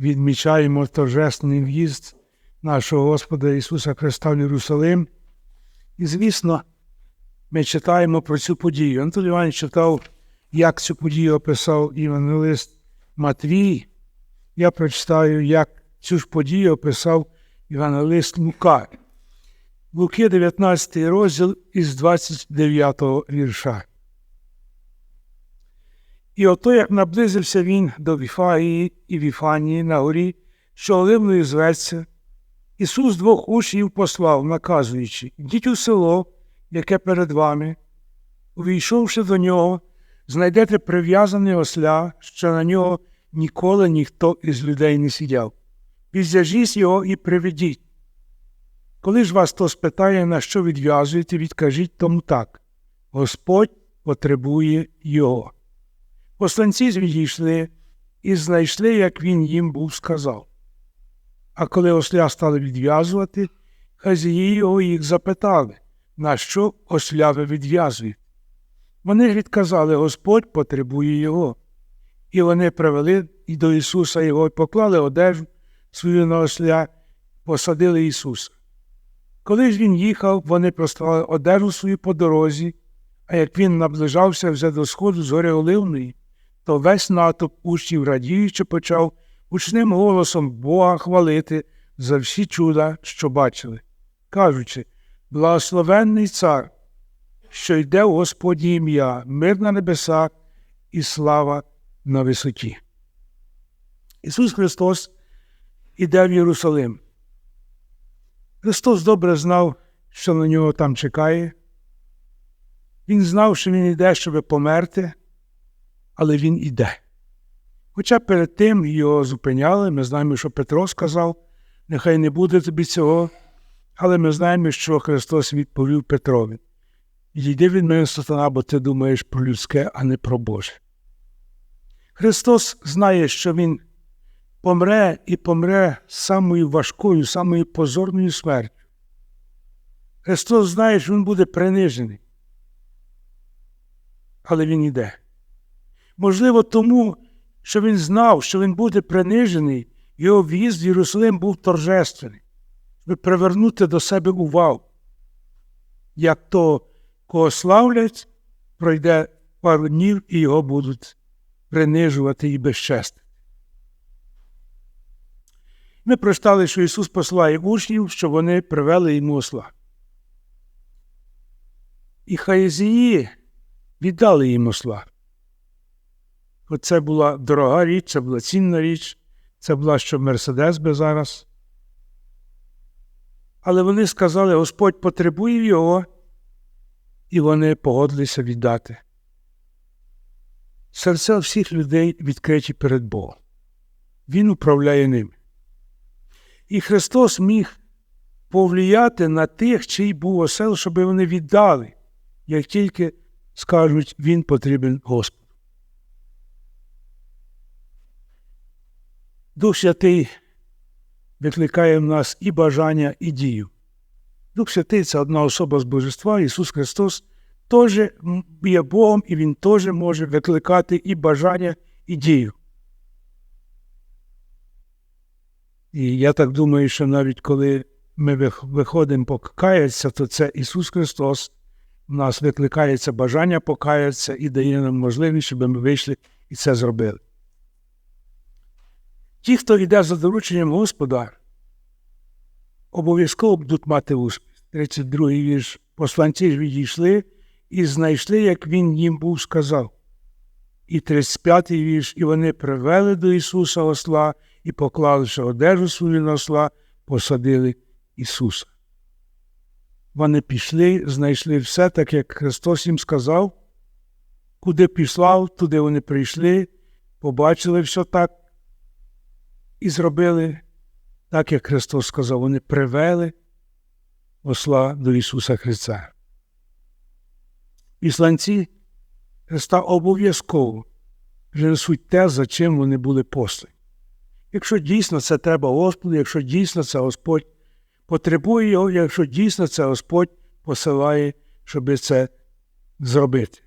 відмічаємо торжественний в'їзд нашого Господа Ісуса Христа в Єрусалим. І, звісно, ми читаємо про цю подію. Анатолій Іванович читав, як цю подію описав Івангелист Матвій. Я прочитаю, як цю ж подію описав Євангелист Лука. Луки, 19 розділ із 29 вірша. І ото як наблизився він до Віфагії і Віфанії на горі, що Оливною зветься, Ісус двох учнів послав, наказуючи Йдіть у село, яке перед вами. Увійшовши до нього, знайдете прив'язане осля, що на нього ніколи ніхто із людей не сидяв. Відзяжіть його і приведіть. Коли ж вас хто спитає, на що відв'язуєте, відкажіть тому так Господь потребує його. Посланці ж відійшли і знайшли, як він їм був сказав. А коли осля стали відв'язувати, хазії його їх запитали, на що осля ви відв'язуєте. Вони відказали Господь потребує його. І вони привели і до Ісуса його і поклали одежу свою на осля, посадили Ісуса. Коли ж він їхав, вони простали одежу свою по дорозі, а як він наближався вже до сходу з гори Оливної, то весь натовп учнів радіючи почав гучним голосом Бога хвалити за всі чуда, що бачили, кажучи Благословенний цар, що йде у Господнє ім'я, мир на небесах і слава на висоті. Ісус Христос іде в Єрусалим. Христос добре знав, що на нього там чекає. Він знав, що він йде, щоб померти, але він іде. Хоча перед тим його зупиняли, ми знаємо, що Петро сказав, нехай не буде тобі цього, але ми знаємо, що Христос відповів Петрові. Йди від мене, сатана, бо ти думаєш про людське, а не про Боже. Христос знає, що Він помре і помре самою важкою, самою позорною смертю. Христос знає, що Він буде принижений. Але Він іде. Можливо, тому, що він знав, що він буде принижений, його в'їзд в Єрусалим був торжественний, щоб привернути до себе увагу. Як то, кого славлять, пройде пару днів і його будуть принижувати і безчестити. Ми прочитали, що Ісус посилає учнів, щоб вони привели йому осла. І хаїзії віддали їм осла. Оце була дорога річ, це була цінна річ, це була що Мерседес би зараз. Але вони сказали, Господь потребує його, і вони погодилися віддати. Серця всіх людей відкриті перед Богом. Він управляє ними. І Христос міг повлияти на тих, чий був осел, щоб вони віддали, як тільки скажуть, Він потрібен Господу. Дух Святий викликає в нас і бажання, і дію. Дух Святий це одна особа з Божества, Ісус Христос теж є Богом, і Він теж може викликати і бажання, і дію. І я так думаю, що навіть коли ми виходимо покаятися, то це Ісус Христос в нас викликається бажання покаятися і дає нам можливість, щоб ми вийшли і це зробили. Ті, хто йде за дорученням Господа, обов'язково будуть мати успіх. 32-й вірш. Посланці ж відійшли і знайшли, як він їм був сказав. І 35-й вірш, і вони привели до Ісуса осла і, поклавши одежу свою на осла, посадили Ісуса. Вони пішли, знайшли все, так як Христос їм сказав, куди післав, туди вони прийшли, побачили все так і зробили так, як Христос сказав, вони привели осла до Ісуса Христа. Післанці Христа обов'язково принесуть те, за чим вони були послані. Якщо дійсно це треба Господу, якщо дійсно це Господь потребує його, якщо дійсно це Господь посилає, щоб це зробити.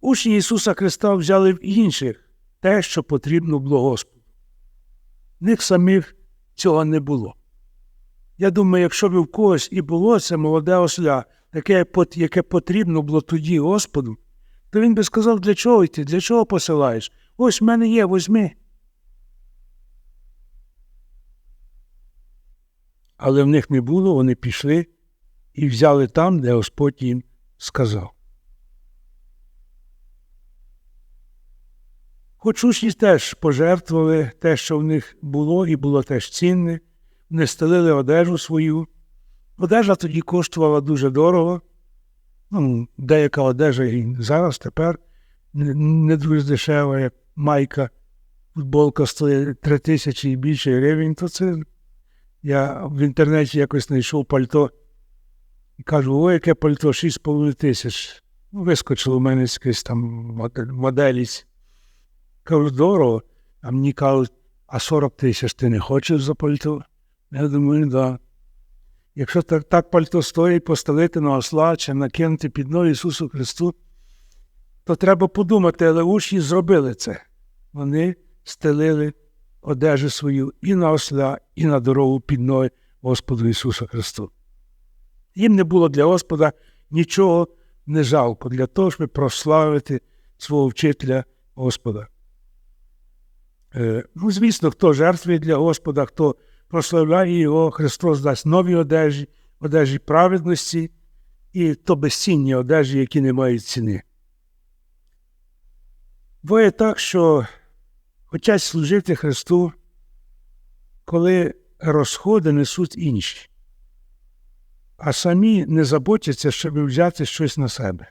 Учні Ісуса Христа взяли в інших те, що потрібно було Господу. В них самих цього не було. Я думаю, якщо б в когось і було це молоде осля, таке, яке потрібно було тоді Господу, то він би сказав, для чого йти, для чого посилаєш? Ось в мене є, возьми. Але в них не було, вони пішли і взяли там, де Господь їм сказав. Хоч учні теж пожертвували те, що в них було, і було теж цінне, не стелили одежу свою. Одежа тоді коштувала дуже дорого. Ну, деяка одежа і зараз тепер не, дуже дешева, як майка, футболка стоїть 3 тисячі і більше гривень, то це я в інтернеті якось знайшов пальто і кажу, ой, яке пальто, 6,5 тисяч. Ну, вискочило в мене якась там моделість. Кажу, дорого. А мені кажуть, а 40 тисяч ти не хочеш за пальто? Я думаю, так. Да. Якщо так, так пальто стоїть, поставити на осла чи накинути під ноги Ісусу Христу, то треба подумати, але учні зробили це. Вони стелили одежу свою і на осля, і на дорогу під ноги Господу Ісусу Христу. Їм не було для Господа нічого не жалко для того, щоб прославити свого вчителя Господа. Е, ну, звісно, хто жертвує для Господа, хто прославляє його, Христос дасть нові одежі, одежі праведності і то безцінні одежі, які не мають ціни. Буває так, що хочуть служити Христу, коли розходи несуть інші, а самі не заботяться, щоб взяти щось на себе.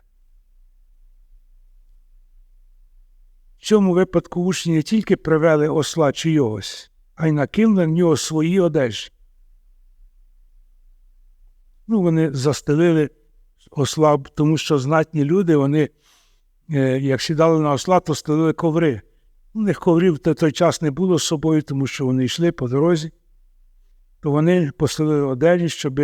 В цьому випадку учні не тільки привели осла чийогось, а й накинули в нього свої одежі. Ну, вони застелили осла, тому що знатні люди, вони, е, як сідали на осла, то стелили коври. У них коврів в той час не було з собою, тому що вони йшли по дорозі, то вони постелили одежі, щоб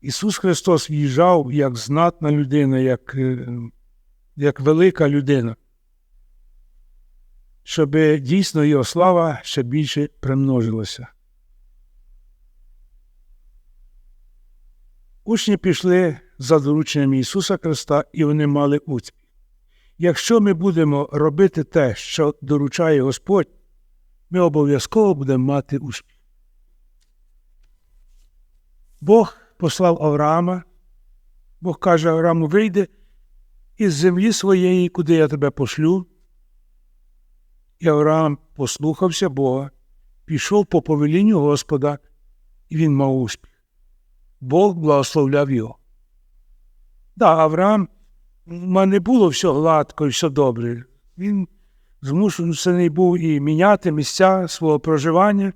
Ісус Христос в'їжджав як знатна людина, як, е, як велика людина щоб дійсно його слава ще більше примножилася. Учні пішли за дорученням Ісуса Христа, і вони мали успіх. Якщо ми будемо робити те, що доручає Господь, ми обов'язково будемо мати успіх. Бог послав Авраама, Бог каже Аврааму, вийди із землі своєї, куди я тебе пошлю. І Авраам послухався Бога, пішов по повелінню Господа, і він мав успіх. Бог благословляв його. Да, Авраам не було все гладко і все добре. Він змушений був і міняти місця свого проживання,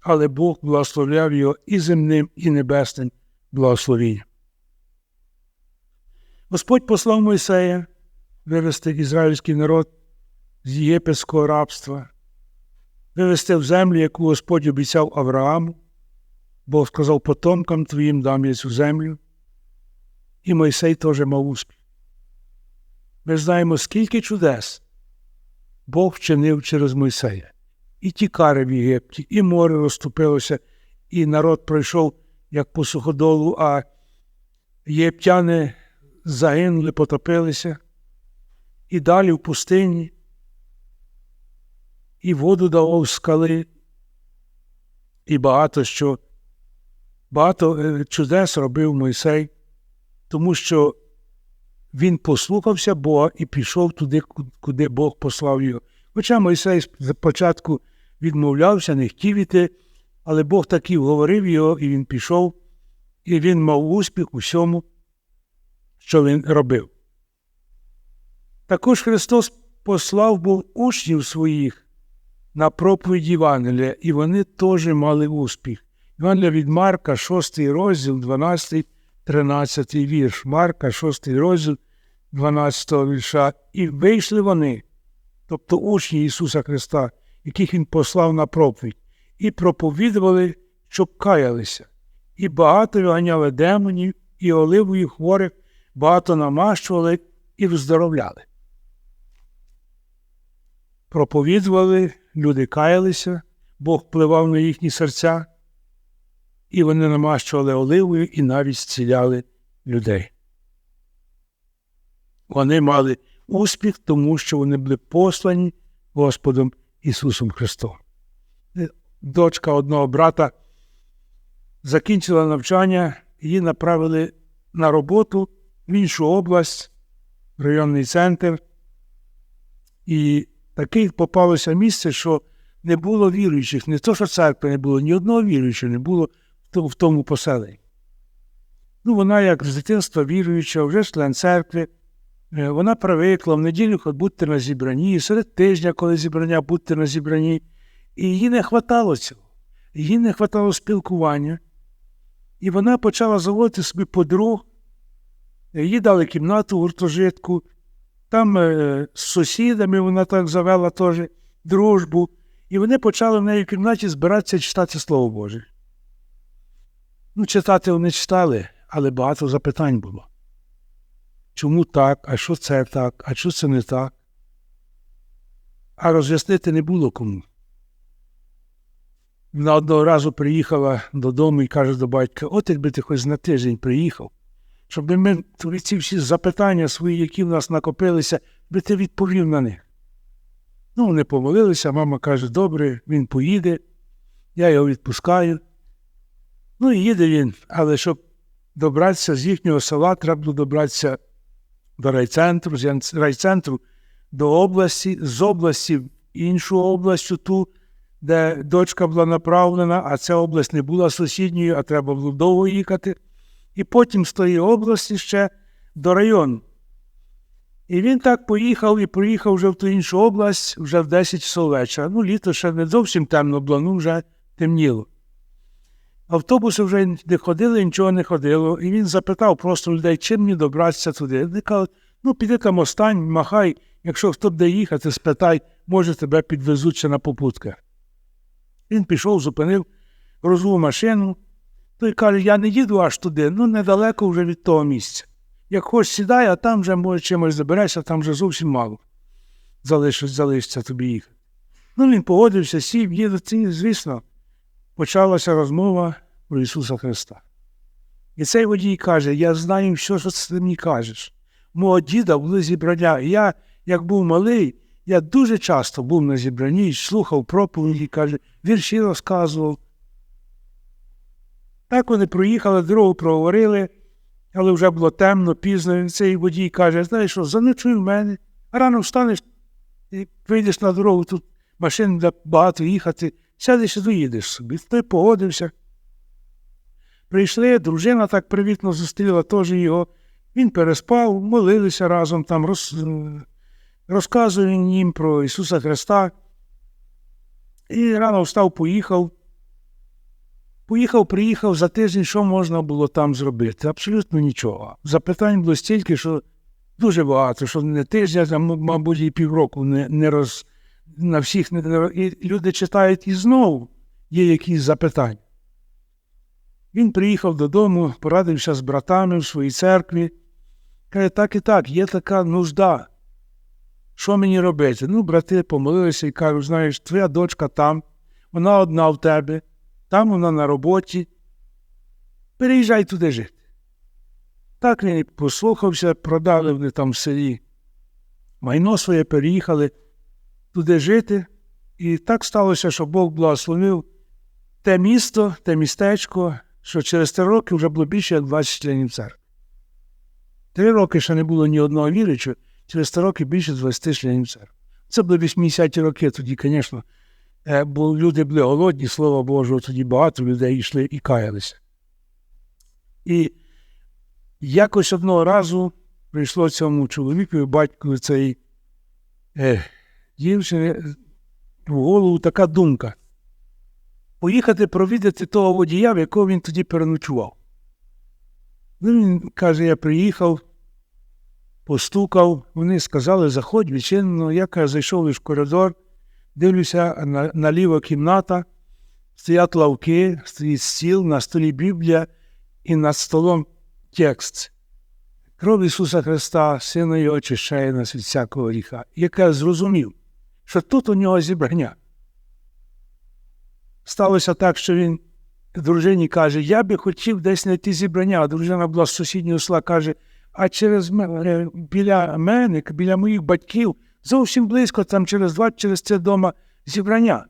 але Бог благословляв його і земним, і небесним благословенням. Господь послав Мойсея вивести ізраїльський народ з єгипетського рабства, вивести в землю, яку Господь обіцяв Аврааму, Бог сказав потомкам твоїм дам я цю землю, і Мойсей теж мав успіх. Ми знаємо, скільки чудес Бог вчинив через Мойсея. І ті кари в Єгипті, і море розступилося, і народ пройшов як по суходолу, а єгиптяни загинули, потопилися, і далі в пустині і воду давав скали, і багато що, багато е, чудес робив Мойсей, тому що він послухався Бога і пішов туди, куди Бог послав його. Хоча Мойсей спочатку відмовлявся, не хотів іти, але Бог таки говорив його, і він пішов, і він мав успіх у всьому, що він робив. Також Христос послав був учнів своїх на проповідь Євангелія, і вони теж мали успіх. Євангелія від Марка, 6 розділ, 12, 13 вірш. Марка, 6 розділ, 12 вірша. І вийшли вони, тобто учні Ісуса Христа, яких Він послав на проповідь, і проповідували, щоб каялися. І багато виганяли демонів, і оливою хворих багато намащували і вздоровляли. проповідували, люди каялися, Бог впливав на їхні серця, і вони намащували оливою і навіть зціляли людей. Вони мали успіх, тому що вони були послані Господом Ісусом Христом. Е, Дочка одного брата закінчила навчання, її направили на роботу в іншу область, районний центр. І таке попалося місце, що не було віруючих, не то, що церкви не було, ні одного віруючого не було в тому, поселенні. Ну, вона, як з дитинства віруюча, вже член церкви, е, вона привикла в неділю будьте на зібранні, серед тижня, коли зібрання, будьте на зібранні. І їй не хватало цього. Їй не хватало спілкування. І вона почала заводити собі подруг, їй дали кімнату гуртожитку, там е, з сусідами вона так завела теж дружбу, і вони почали в неї в кімнаті збиратися читати Слово Боже. Ну, читати вони читали, але багато запитань було. Чому так, а що це так, а що це не так? А роз'яснити не було кому. Вона одного разу приїхала додому і каже до батька: от якби ти хоч на тиждень приїхав, щоб ми ці всі запитання свої, які в нас накопилися, би ти відповів на них. Ну, вони помолилися, мама каже, добре, він поїде, я його відпускаю. Ну і їде він, але щоб добратися з їхнього села, треба було добратися до райцентру, з райцентру до області, з області в іншу область, ту, де дочка була направлена, а ця область не була сусідньою, а треба було довго їхати. І потім з тої області ще до району. І він так поїхав і приїхав вже в ту іншу область вже в 10 часов вечора. Ну, літо ще не зовсім темно було, ну вже темніло. Автобуси вже не ходили, нічого не ходило. І він запитав просто людей, чим мені добратися туди. Вони кажуть, ну піди там остань, махай, якщо хто буде їхати, спитай, може тебе підвезуть ще на попутках. Він пішов, зупинив розову машину. Той каже, я не їду аж туди, ну недалеко вже від того місця. Як хоч сідай, а там вже, може, чимось заберешся, там вже зовсім мало. Залишиться, залишиться тобі їхати. Ну, він погодився, сів, їде, звісно, почалася розмова про Ісуса Христа. І цей водій каже: Я знаю, що, ти мені кажеш. Мого діда були зібрання. Я, як був малий, я дуже часто був на зібранні, слухав проповіді, каже, вірші розказував. Так вони проїхали, дорогу проговорили, але вже було темно, пізно. Цей водій каже, знаєш що, заночуй в мене, а рано встанеш і вийдеш на дорогу, тут машин багато їхати, сядеш і доїдеш собі. Той погодився. Прийшли, дружина так привітно зустріла теж його. Він переспав, молилися разом, там роз, розказує їм про Ісуса Христа. І рано встав, поїхав. Поїхав, приїхав за тиждень, що можна було там зробити? Абсолютно нічого. Запитань було стільки, що дуже багато, що не тиждень, а мабуть, і півроку не не роз, на всіх не і люди читають і знову є якісь запитання. Він приїхав додому, порадився з братами в своїй церкві. Каже, так і так, є така нужда. Що мені робити? Ну, брати помолилися і кажуть, знаєш, твоя дочка там, вона одна в тебе там вона на роботі. Переїжджай туди жити. Так він послухався, продали вони там в селі. Майно своє переїхали туди жити. І так сталося, що Бог благословив те місто, те містечко, що через три роки вже було більше, як 20 членів церкви. Три роки ще не було ні одного віричу, через три роки більше 20 членів церкви. Це були 80-ті роки, тоді, звісно, бо люди були голодні, слава Божого, тоді багато людей йшли і каялися. І якось одного разу прийшло цьому чоловіку, батьку цієї е, дівчини в голову така думка. Поїхати провідати того водія, в якого він тоді переночував. Ну, Він каже, я приїхав, постукав, вони сказали, заходь, відчинено. Я каже, зайшов лише в коридор. Дивлюся на, наліво кімната, стоять лавки, стоїть стіл, на столі Біблія і над столом текст. Кров Ісуса Христа, Сина Його очищає нас від всякого гріха. Яке зрозумів, що тут у нього зібрання. Сталося так, що він дружині каже: Я би хотів десь знайти зібрання. А дружина була з сусіднього села, каже, а через мене, біля мене, біля моїх батьків, зовсім близько, там через два, через це дома зібрання.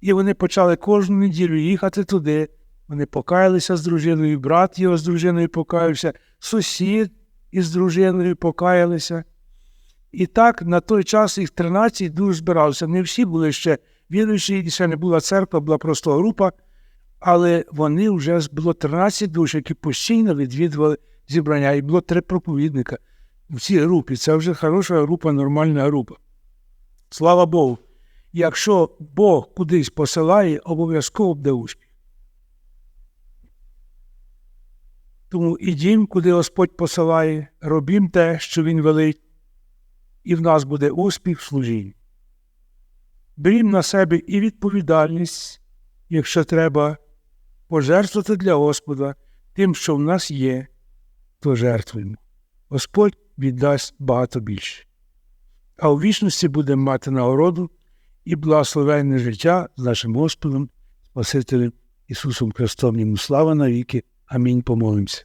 І вони почали кожну неділю їхати туди. Вони покаялися з дружиною, брат його з дружиною покаявся, сусід із дружиною покаялися. І так на той час їх 13 душ збирався. Не всі були ще віруючі, ще не була церква, була просто група, але вони вже було 13 душ, які постійно відвідували зібрання, і було три проповідника в цій групі. Це вже хороша група, нормальна група. Слава Богу. Якщо Бог кудись посилає, обов'язково буде успіх. Тому ідім, куди Господь посилає, робім те, що Він велить, і в нас буде успіх в служінні. Берім на себе і відповідальність, якщо треба, пожертвувати для Господа тим, що в нас є, то жертвуємо. Господь віддасть багато більше. А у вічності будемо мати нагороду і благословенне життя з нашим Господом, Спасителем Ісусом Христом. Йому слава навіки. Амінь. Помолимося.